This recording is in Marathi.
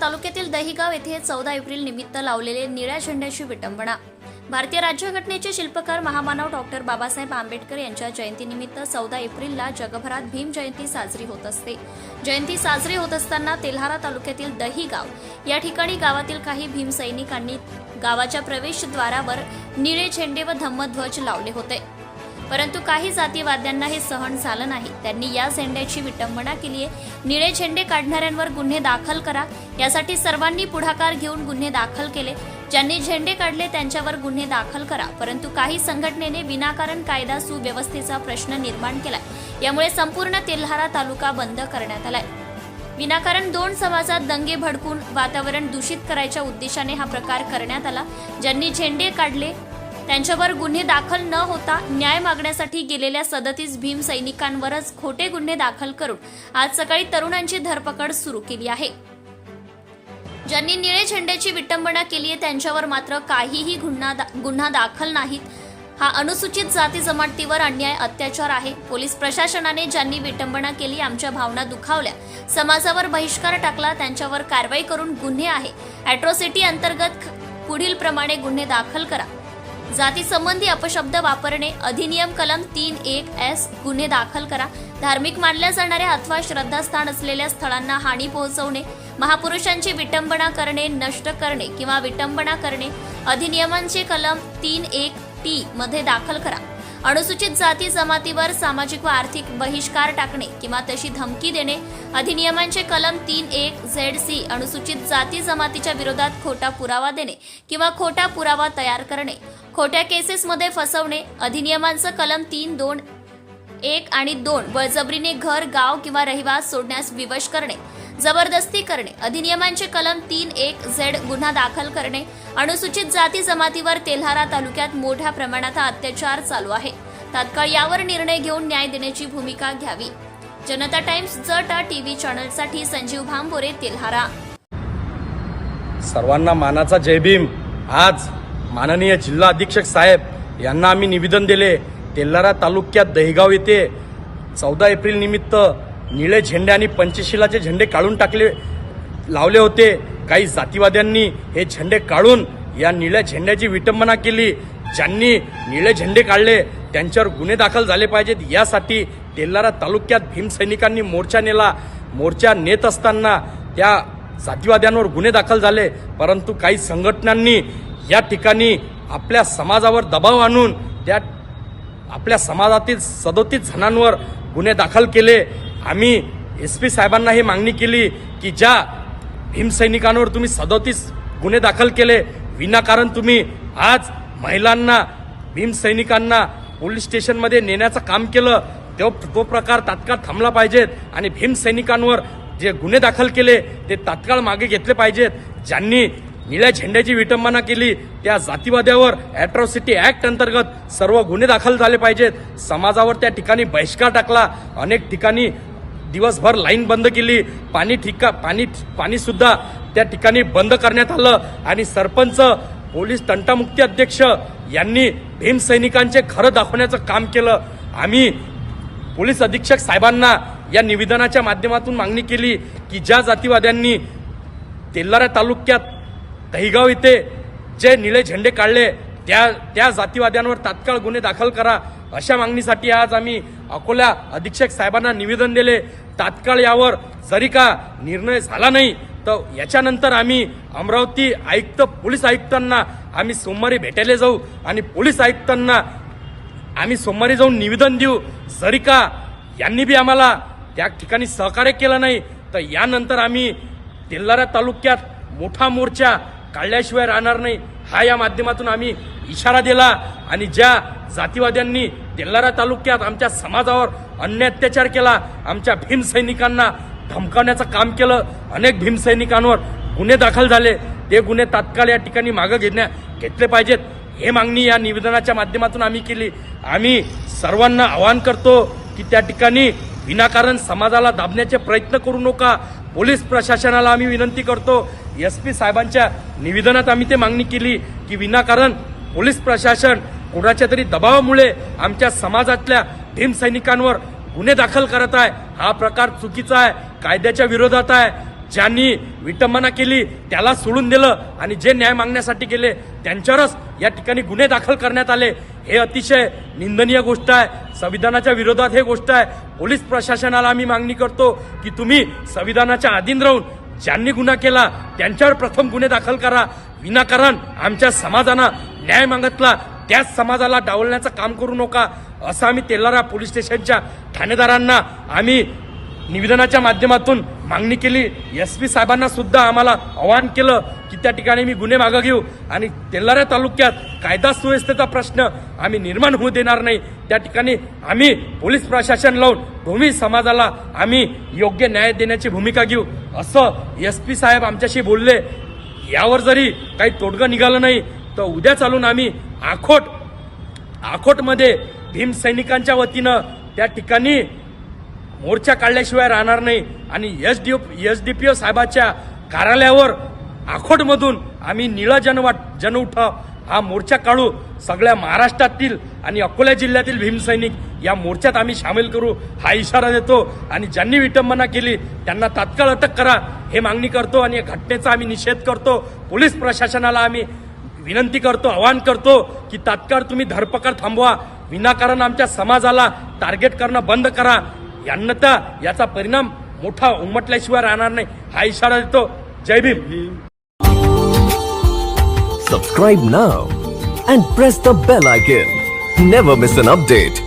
तालुक्यातील दहिगाव येथे चौदा एप्रिल निमित्त लावलेले निळ्या झेंड्याची विटंबना. भारतीय राज्यघटनेचे शिल्पकार महामानव डॉक्टर बाबासाहेब आंबेडकर यांच्या जयंतीनिमित्त चौदा एप्रिलला जगभरात भीम जयंती साजरी होत असते. जयंती साजरी होत असताना तेल्हारा तालुक्यातील दहिगाव या ठिकाणी गावातील काही भीम सैनिकांनी गावाच्या प्रवेशद्वारावर निळे झेंडे व धम्मध्वज लावले होते. परंतु काही जातीवाद्यांना हे सहन झालं नाही. त्यांनी या झेंड्याची विटंबना केली आहे. निळे झेंडे काढणाऱ्यांवर गुन्हे दाखल करा. यासाठी सर्वांनी पुढाकार घेऊन गुन्हे दाखल केले. ज्यांनी झेंडे काढले त्यांच्यावर गुन्हे दाखल करा. परंतु काही संघटनेने विनाकारण कायदा सुव्यवस्थेचा प्रश्न निर्माण केला यामुळे संपूर्ण तेल्हारा तालुका बंद करण्यात आलाय. विनाकारण दोन समाजात दंगे भडकून वातावरण दूषित करायच्या उद्देशाने हा प्रकार करण्यात आला. ज्यांनी झेंडे काढले त्यांच्यावर गुन्हे दाखल न होता न्याय मागण्यासाठी गेलेल्या सदतीस भीम सैनिकांवरच खोटे गुन्हे दाखल करून आज सकाळी तरुणांची धरपकड सुरू केली आहे. ज्यांनी निळे झेंड्याची विटंबना केली आहे त्यांच्यावर मात्र काहीही गुन्हा दा- गुन्हा दाखल नाहीत. हा अनुसूचित जाती जमातीवर अन्याय अत्याचार आहे. पोलीस प्रशासनाने ज्यांनी विटंबना केली आमच्या भावना दुखावल्या. समाजावर बहिष्कार टाकला त्यांच्यावर कारवाई करून गुन्हे आहे. अॅट्रॉसिटी अंतर्गत पुढील प्रमाणे गुन्हे दाखल करा. जाती संबंधी अपशब्द वापरणे अधिनियम कलम तीन एक एस गुन्हे दाखल करा. धार्मिक मानल्या जाणाऱ्या अथवा श्रद्धास्थान असलेल्या स्थळांना हानी पोहोचवणे महापुरुषांची विटंबना करणे नष्ट करणे किंवा विटंबना करणे अधिनियमांचे कलम तीन एक टी मध्ये दाखल करा. अनुसूचित जाती जमातीवर सामाजिक व आर्थिक बहिष्कार टाकणे किंवा तशी धमकी देणे अधिनियमांचे कलम तीन एक झेड सी अनुसूचित जाती जमातीच्या विरोधात खोटा पुरावा देणे किंवा खोटा पुरावा तयार करणे. खोट्या केसेसमध्ये फसवणे अधिनियमांचं कलम तीन दोन एक आणि दोन बळजबरीने घर गाव किंवा रहिवास सोडण्यास विवश करणे जबरदस्ती करणे अधिनियमांचे कलम तीन एक झेड गुन्हा दाखल करणे अनुसूचित जाती जमातीवर तेल्हारा तालुक्यात मोठ्या प्रमाणात हा अत्याचार चालू आहे. तात्काळ यावर निर्णय घेऊन न्याय देण्याची भूमिका घ्यावी. जनता टाइम्स जटा टीव्ही चॅनलसाठी संजीव भांबोरे तेल्हारा. सर्वांना मानाचा जय भीम. आज माननीय जिल्हा अधीक्षक साहेब यांना आम्ही निवेदन दिले तेल्हारा तालुक्यात दहिगाव येथे चौदा एप्रिल निमित्त निळे झेंडे आणि पंचशिलाचे झेंडे काढून टाकले लावले होते. काही जातीवाद्यांनी हे झेंडे काढून या निळ्या झेंड्याची विटंबना केली. ज्यांनी निळे झेंडे काढले त्यांच्यावर गुन्हे दाखल झाले पाहिजेत. यासाठी तेल्हारा तालुक्यात भीमसैनिकांनी मोर्चा नेला. मोर्चा नेत असताना त्या जातीवाद्यांवर गुन्हे दाखल झाले परंतु काही संघटनांनी या ठिकाणी आपल्या समाजावर दबाव आणून त्या आपल्या समाजातील सदोतीस जणांवर गुन्हे दाखल केले. आम्ही एस पी साहेबांना ही मागणी केली की ज्या भीमसैनिकांवर तुम्ही सदोतीस गुन्हे दाखल केले विनाकारण तुम्ही आज महिलांना भीमसैनिकांना पोलीस स्टेशनमध्ये नेण्याचं काम केलं. तो तो प्रकार तात्काळ थांबला पाहिजेत आणि भीमसैनिकांवर जे गुन्हे दाखल केले ते तात्काळ मागे घेतले पाहिजेत. ज्यांनी निळ्या झेंड्याची विटंबना केली. त्या जातीवाद्यावर अॅट्रॉसिटी ऍक्ट अंतर्गत सर्व गुन्हे दाखल झाले पाहिजेत. समाजावर त्या ठिकाणी बहिष्कार टाकला. अनेक ठिकाणी दिवसभर लाईन बंद केली. पाणी ठिका पाणी पाणीसुद्धा त्या ठिकाणी बंद करण्यात आलं. आणि सरपंच पोलीस तंटामुक्ती अध्यक्ष यांनी भीमसैनिकांचे खरं दाखवण्याचं काम केलं. आम्ही पोलीस अधीक्षक साहेबांना या निवेदनाच्या माध्यमातून मागणी केली की ज्या जातीवाद्यांनी तेल्लारा तालुक्यात दहिगाव इथे जे निळे झेंडे काढले त्या त्या जातीवाद्यांवर तात्काळ गुन्हे दाखल करा. अशा मागणीसाठी आज आम्ही अकोला अधीक्षक साहेबांना निवेदन दिले. तात्काळ यावर जरी का निर्णय झाला नाही तर याच्यानंतर आम्ही अमरावती आयुक्त पोलीस आयुक्तांना आम्ही सोमवारी भेटायला जाऊ आणि पोलीस आयुक्तांना आम्ही सोमवारी जाऊन निवेदन देऊ. जरी का यांनी बी आम्हाला त्या ठिकाणी सहकार्य केलं नाही तर यानंतर आम्ही तेल्लारा तालुक्यात मोठा मोर्चा काढल्याशिवाय राहणार नाही. हा या माध्यमातून आम्ही इशारा दिला आणि ज्या जातीवाद्यांनी तेल्लारा तालुक्यात आमच्या समाजावर अन्य अत्याचार केला आमच्या भीमसैनिकांना धमकावण्याचं काम केलं अनेक भीमसैनिकांवर गुन्हे दाखल झाले. ते गुन्हे तात्काळ या ठिकाणी मागं घेण्या घेतले पाहिजेत. हे मागणी या निवेदनाच्या माध्यमातून आम्ही केली. आम्ही सर्वांना आवाहन करतो की त्या ठिकाणी विनाकारण समाजाला दाबण्याचे प्रयत्न करू नका. पोलीस प्रशासनाला आम्ही विनंती करतो एस पी साहेबांच्या निवेदनात आम्ही ते मागणी केली की विनाकारण पोलीस प्रशासन कोणाच्या तरी दबावामुळे आमच्या समाजातल्या भीमसैनिकांवर गुन्हे दाखल करत आहे. हा प्रकार चुकीचा आहे कायद्याच्या विरोधात आहे. ज्यांनी विटंबना केली त्याला सोडून दिलं आणि जे न्याय मागण्यासाठी गेले त्यांच्यावरच या ठिकाणी गुन्हे दाखल करण्यात आले. हे अतिशय निंदनीय गोष्ट आहे. संविधानाच्या विरोधात हे गोष्ट आहे. पोलीस प्रशासनाला आम्ही मागणी करतो की तुम्ही संविधानाच्या अधीन राहून ज्यांनी गुन्हा केला त्यांच्यावर प्रथम गुन्हे दाखल करा. विनाकारण आमच्या समाजानं न्याय मागितला. त्याच समाजाला डावलण्याचं काम करू नका. असं आम्ही तेलारा पोलीस स्टेशनच्या ठाणेदारांना आम्ही निवेदनाच्या माध्यमातून मागणी केली. एस पी साहेबांना सुद्धा आम्हाला आवाहन केलं की त्या ठिकाणी मी गुन्हे मागं घेऊ. आणि तेलारा तालुक्यात कायदा सुव्यवस्थेचा प्रश्न आम्ही निर्माण होऊ देणार नाही. त्या ठिकाणी आम्ही पोलीस प्रशासन लावून भूमी समाजाला आम्ही योग्य न्याय देण्याची भूमिका घेऊ. असं एस पी साहेब आमच्याशी बोलले. यावर जरी काही तोडगं निघालं नाही तर उद्या चालून आम्ही आखोट आखोटमध्ये भीमसैनिकांच्या वतीनं त्या ठिकाणी मोर्चा काढल्याशिवाय राहणार नाही. आणि S D S D P O साहेबाच्या कार्यालयावर आखोटमधून आम्ही निळा जनवा जनउठाव हा मोर्चा काढू. सगळ्या महाराष्ट्रातील आणि अकोला जिल्ह्यातील भीमसैनिक या मोर्चात आम्ही सामील करू हा इशारा देतो. आणि ज्यांनी विटंबना केली त्यांना तात्काळ अटक करा हे मागणी करतो आणि या घटनेचा आम्ही निषेध करतो. पोलीस प्रशासनाला आम्ही विनंती करतो आवाहन करतो की तात्काळ तुम्ही धरपकड थांबवा. विनाकारण आमच्या समाजाला टार्गेट करणं बंद करा. यांना याचा परिणाम मोठा उमटल्याशिवाय राहणार नाही. हा इशारा देतो. जय भीम. सबस्क्राईब ना and press the bell icon never miss an update